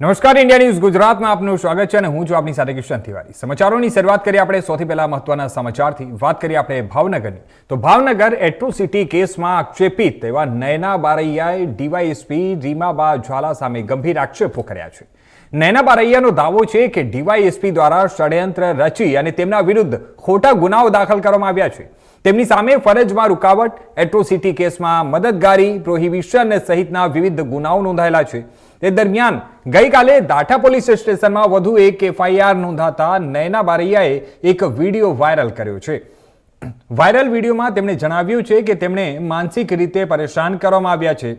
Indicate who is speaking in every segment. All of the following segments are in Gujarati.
Speaker 1: નમસ્કાર, ઇન્ડિયા ન્યૂઝ ગુજરાતમાં આપનું સ્વાગત છે અને હું છું આપની સાથે કિશન તિવારી. સમાચારોની શરૂઆત કરીએ આપણે સૌથી પહેલા મહત્વના સમાચારથી. વાત કરીએ આપણે ભાવનગરની. તો ભાવનગર એટ્રોસિટી કેસમાં આક્ષેપિત એવા નયના બારૈયાએ ડીવાયએસપી રીમાબા જ્વાલા સામે ગંભીર આક્ષેપો કર્યા છે. નયના બારૈયાનો દાવો છે કે ડીવાયએસપી દ્વારા ષડયંત્ર રચી અને તેમના વિરુદ્ધ ખોટા ગુનાઓ દાખલ કરવામાં આવ્યા છે. તેમની સામે ફરજમાં રૂકાવટ, એટ્રોસિટી કેસમાં મદદગારી, પ્રોહિબિશન સહિતના વિવિધ ગુનાઓ નોંધાયેલા છે. તે દરમિયાન ગઈકાલે દાઠા પોલીસ સ્ટેશનમાં વધુ એક એફઆઈઆર નોંધાતા નયના બારૈયાએ એક વીડિયો વાયરલ કર્યો છે. વાયરલ વિડીયોમાં તેમણે જણાવ્યું છે કે તેમણે માનસિક રીતે પરેશાન કરવામાં આવ્યા છે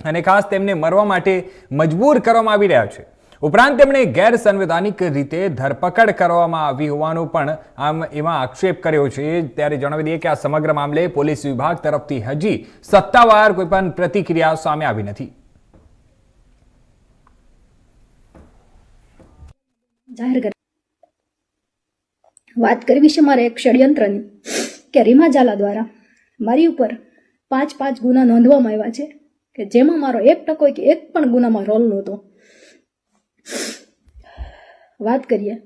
Speaker 1: અને ખાસ તેમને મરવા માટે મજબૂર કરવામાં આવી રહ્યા છે. ઉપરાંત તેમણે ગેરસંવૈધાનિક રીતે ધરપકડ કરવામાં આવી હોવાનો પણ આમ એમાં આક્ષેપ કર્યો છે. ત્યારે જણાવી દઈએ કે આ સમગ્ર મામલે પોલીસ વિભાગ તરફથી હજી સત્તાવાર કોઈ પણ પ્રતિક્રિયા સામે આવી નથી.
Speaker 2: જાહેર કરી. વાત કરવી છે મારે એક ષડયંત્રની કે રીમા ઝાલા દ્વારા મારી ઉપર પાંચ પાંચ ગુના નોંધવામાં આવ્યા છે કે જેમાં મારો એક ટકો કે એક પણ ગુનામાં રોલ નહોતો. વાત કરીએ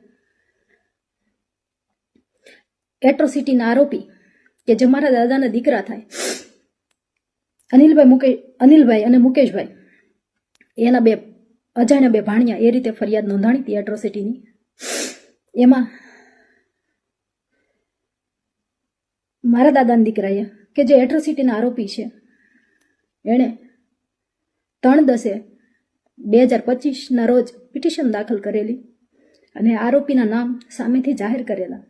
Speaker 2: એટ્રોસિટીના આરોપી કે જે મારા દાદાના દીકરા થાય. અનિલભાઈ મુકે અનિલભાઈ અને મુકેશભાઈ. એના બે અજાણ્યા બે ભાણિયા એ રીતે ફરિયાદ નોંધાણી હતી એટ્રોસિટીની એમાં મારા દાદાના દીકરાએ કે જે એટ્રોસિટીના આરોપી છે, એણે ત્રણ દસે બે હજાર પચીસના રોજ પિટિશન દાખલ કરેલી અને આરોપીના નામ સામેથી જાહેર કરેલા.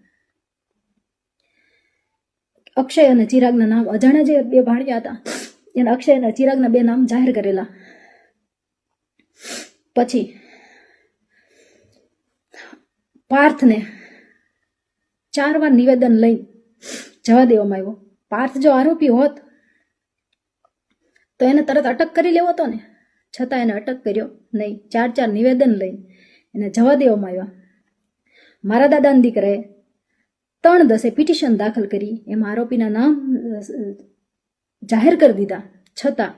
Speaker 2: અક્ષય અને ચિરાગના નામ અજાણ્યા જે બે ભાણિયા હતા, એને અક્ષય અને ચિરાગના બે નામ જાહેર કરેલા. પછી પાર્થને ચાર વાર નિવેદન લઈ જવા દેવામાં આવ્યો. પાર્થ જો આરોપી હોત, તો એને તરત અટક કરી લેવો હતો ને? છતાં એને અટક કર્યો નહીં. ચાર ચાર નિવેદન લઈ એને જવા દેવામાં આવ્યા. મારા દાદાના દીકરાએ ત્રણ દસે પિટિશન દાખલ કરી. એમાં આરોપીના નામ જાહેર કરી દીધા. છતાં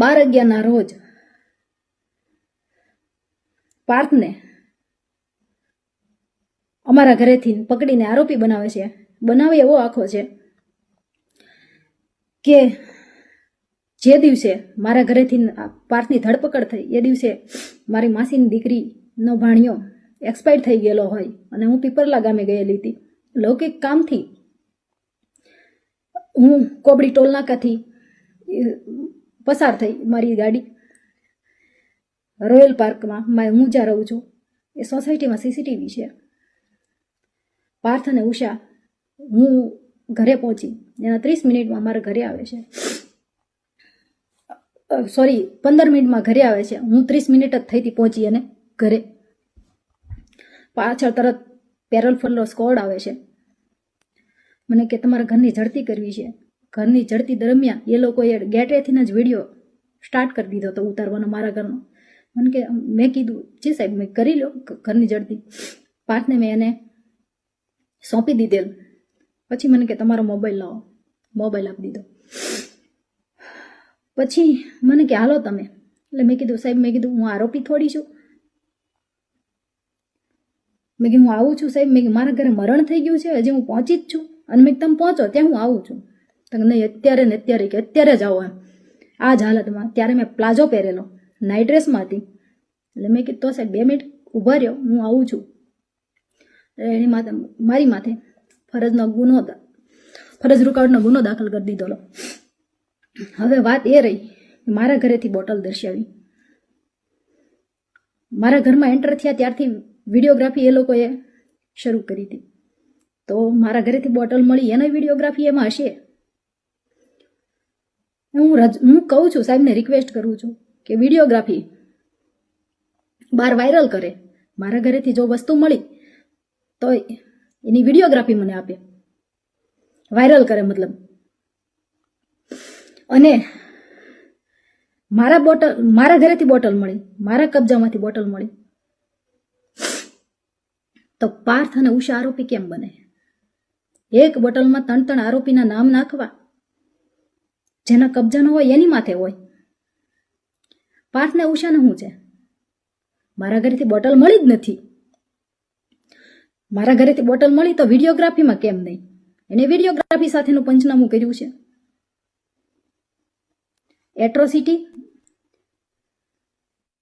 Speaker 2: બાર અગિયારના રોજ પાર્થને. અમારા ઘરેથી પકડીને આરોપી બનાવે છે. બનાવે એવો આખો છે કે જે દિવસે મારા ઘરેથી પાર્થની ધરપકડ થઈ, એ દિવસે મારી માસીની દીકરીનો ભાણિયો એક્સપાયર થઈ ગયેલો હોય અને હું પીપરલા ગામે ગયેલી હતી. લૌકિક કામથી હું કોબડી ટોલનાકાથી પસાર થઈ મારી ગાડી. રોયલ પાર્કમાં હું જ્યાં રહું છું, એ સોસાયટીમાં સીસીટીવી છે. પાર્થ અને ઉષા, હું ઘરે પહોંચી, એના ત્રીસ મિનિટમાં મારા ઘરે આવે છે. સોરી પંદર મિનિટમાં ઘરે આવે છે. હું ત્રીસ મિનિટ જ થઈ હતી પહોંચી અને ઘરે. પાછળ તરત પેરોલ ફરલો સ્કોડ આવે છે. મને કે તમારા ઘરની ઝડતી કરવી છે. ઘરની ઝડતી દરમિયાન એ લોકોએ ગેટવેથી જ વીડિયો સ્ટાર્ટ કરી દીધો હતો ઉતારવાનો મારા ઘરનો. મને કે, મેં કીધું, જી સાહેબ, મેં કરી લો ઘરની જડતી. પાર્થને મેં એને સોંપી દીધેલ. પછી મને કે, તમારો મોબાઈલ લાવો. મોબાઈલ આપી દીધો. પછી મને કે, હાલો તમે. એટલે મેં કીધું, સાહેબ, મેં કીધું, હું આરોપી થોડી છું. મેં કીધું, હું આવું છું સાહેબ. મેં મારા ઘરે મરણ થઈ ગયું છે, હજી હું પહોંચી જ છું. અને મેં તમે પહોંચો, ત્યાં હું આવું છું. તમને અત્યારે ને અત્યારે કે, અત્યારે જ આવો એમ. આ જ હાલતમાં, ત્યારે મેં પ્લાઝો પહેરેલો. નાઇટ ડ્રેસમાં હતી એટલે મેં કીધું, તો સાહેબ, બે મિનિટ ઊભા રહ્યો, હું આવું છું. એટલે એની માથે, મારી માથે ફરજનો ગુનો ફરજ રૂકાવટનો ગુનો દાખલ કરી દીધો હવે વાત એ રહી મારા ઘરેથી બોટલ દર્શાવી. મારા ઘરમાં એન્ટર થયા ત્યારથી વિડીયોગ્રાફી એ લોકોએ શરૂ કરી હતી. તો મારા ઘરેથી બોટલ મળી, એને વિડીયોગ્રાફી એમાં હશે? હું રજ, હું કહું છું, સાહેબને રિક્વેસ્ટ કરું છું. કે વિડીયોગ્રાફી બહાર વાયરલ કરે, મારા ઘરેથી જો વસ્તુ મળી તો એની વિડીયોગ્રાફી મને આપે. વાયરલ કરે મતલબ. અને મારા બોટલ, મારા ઘરેથી બોટલ મળી, મારા કબજામાંથી બોટલ મળી. તો પાર્થ અને ઉષા આરોપી કેમ બને? એક બોટલમાં ત્રણ ત્રણ આરોપીના નામ નાખવા. જેના કબજાનો હોય એની માથે હોય. પાર્થને ઉષાને શું છે? મારા ઘરેથી બોટલ મળી જ નથી. મારા ઘરેથી બોટલ મળી તો વિડીયોગ્રાફીમાં કેમ નહીં? એને વિડીયોગ્રાફી સાથેનું પંચનામું કર્યું છે. એટ્રોસિટી